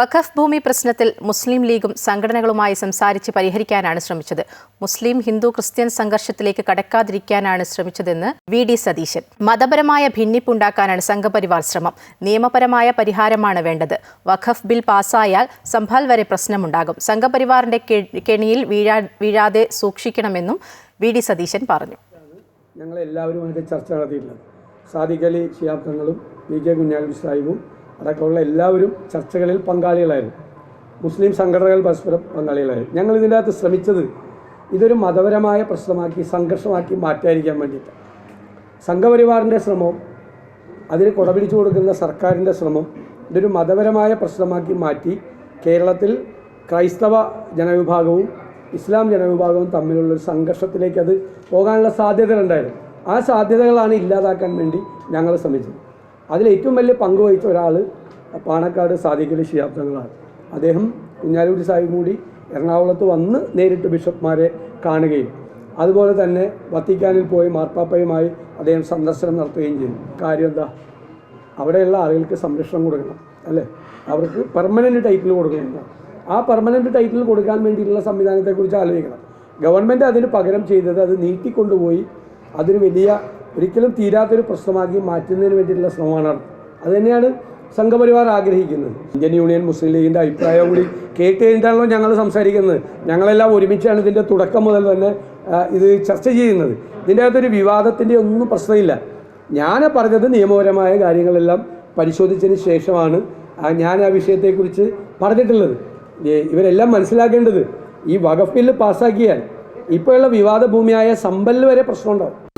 വഖഫ് ഭൂമി പ്രശ്നത്തിൽ മുസ്ലിം ലീഗും സംഘടനകളുമായി സംസാരിച്ച് പരിഹരിക്കാനാണ് ശ്രമിച്ചത്. മുസ്ലിം ഹിന്ദു ക്രിസ്ത്യൻ സംഘർഷത്തിലേക്ക് കടക്കാതിരിക്കാനാണ് ശ്രമിച്ചതെന്ന് വി ഡി സതീശൻ. മതപരമായ ഭിന്നിപ്പുണ്ടാക്കാനാണ് സംഘപരിവാർ ശ്രമം. നിയമപരമായ പരിഹാരമാണ് വേണ്ടത്. വഖഫ് ബിൽ പാസ്സായാൽ സംഭാൽ വരെ പ്രശ്നമുണ്ടാകും. സംഘപരിവാറിന്റെ കെണിയിൽ വീഴാ വീഴാതെ സൂക്ഷിക്കണമെന്നും വി ഡി സതീശൻ പറഞ്ഞു. ഞങ്ങൾ എല്ലാവരുമായിട്ട് ചർച്ച നടത്തിയിട്ടുണ്ട്. സാദിഖലി അലി ഷിയാബ് തങ്ങളും പി കെ കുഞ്ഞാലി സാഹിബും അടക്കമുള്ള എല്ലാവരും ചർച്ചകളിൽ പങ്കാളികളായിരുന്നു. മുസ്ലിം സംഘടനകൾ പരസ്പരം പങ്കാളികളായിരുന്നു. ഞങ്ങൾ ഇതിന്റെ അകത്ത് ശ്രമിച്ചത് ഇതൊരു മതപരമായ പ്രശ്നമാക്കി സംഘർഷമാക്കി മാറ്റാതിരിക്കാൻ വേണ്ടിയിട്ട് സംഘപരിവാറിന്റെ ശ്രമവും അതിന് കുടപിടിച്ചു കൊടുക്കുന്ന സർക്കാരിന്റെ ശ്രമം ഇതൊരു മതപരമായ പ്രശ്നമാക്കി മാറ്റി കേരളത്തിൽ ക്രൈസ്തവ ജനവിഭാഗവും ഇസ്ലാം ജനവിഭാഗവും തമ്മിലുള്ള ഒരു സംഘർഷത്തിലേക്ക് അത് പോകാനുള്ള സാധ്യതകളുണ്ടായിരുന്നു. ആ സാധ്യതകളാണ് ഇല്ലാതാക്കാൻ വേണ്ടി ഞങ്ങൾ ശ്രമിച്ചത്. അതിൽ ഏറ്റവും വലിയ പങ്ക് വഹിച്ച ഒരാൾ പാണക്കാട് സാദിഖലി ശിയാബ്ദങ്ങളാണ് അദ്ദേഹം കുഞ്ഞാലൂരി സാഹിബ് കൂടി എറണാകുളത്ത് വന്ന് നേരിട്ട് ബിഷപ്പ്മാരെ കാണുകയും അതുപോലെ തന്നെ വത്തിക്കാനിൽ പോയി മാർപ്പാപ്പയുമായി അദ്ദേഹം സന്ദർശനം നടത്തുകയും ചെയ്തു. കാര്യം എന്താ? അവിടെയുള്ള ആളുകൾക്ക് സംരക്ഷണം കൊടുക്കണം അല്ലേ? അവർക്ക് പെർമനന്റ് ടൈറ്റിൽ കൊടുക്കണം. ആ പെർമനന്റ് ടൈറ്റിൽ കൊടുക്കാൻ വേണ്ടിയിട്ടുള്ള സംവിധാനത്തെക്കുറിച്ച് ആലോചിക്കണം. ഗവൺമെന്റ് അതിന് പകരം ചെയ്തത് അത് നീട്ടിക്കൊണ്ടുപോയി അതൊരു വലിയ ഒരിക്കലും തീരാത്തൊരു പ്രശ്നമാക്കി മാറ്റുന്നതിന് വേണ്ടിയിട്ടുള്ള ശ്രമമാണ് അത് തന്നെയാണ് സംഘപരിവാർ ആഗ്രഹിക്കുന്നത്. ഇന്ത്യൻ യൂണിയൻ മുസ്ലിം ലീഗിന്റെ അഭിപ്രായം കൂടി കേട്ട് കഴിഞ്ഞിട്ടാണല്ലോ ഞങ്ങൾ സംസാരിക്കുന്നത്. ഞങ്ങളെല്ലാം ഒരുമിച്ചാണ് ഇതിന്റെ തുടക്കം മുതൽ തന്നെ ഇത് ചർച്ച ചെയ്യുന്നത്. ഇതിന്റെ അകത്തൊരു വിവാദത്തിന്റെ ഒന്നും പ്രശ്നമില്ല. ഞാൻ പറഞ്ഞത് നിയമപരമായ കാര്യങ്ങളെല്ലാം പരിശോധിച്ചതിന് ശേഷമാണ് ഞാൻ ആ വിഷയത്തെക്കുറിച്ച് പറഞ്ഞിട്ടുള്ളത്. ഇവരെല്ലാം മനസ്സിലാക്കേണ്ടത് ഈ വകഫ് ബില്ല് പാസ്സാക്കിയാൽ ഇപ്പോഴുള്ള വിവാദ ഭൂമിയായ സമ്പൽ വരെ പ്രശ്നമുണ്ടാവും.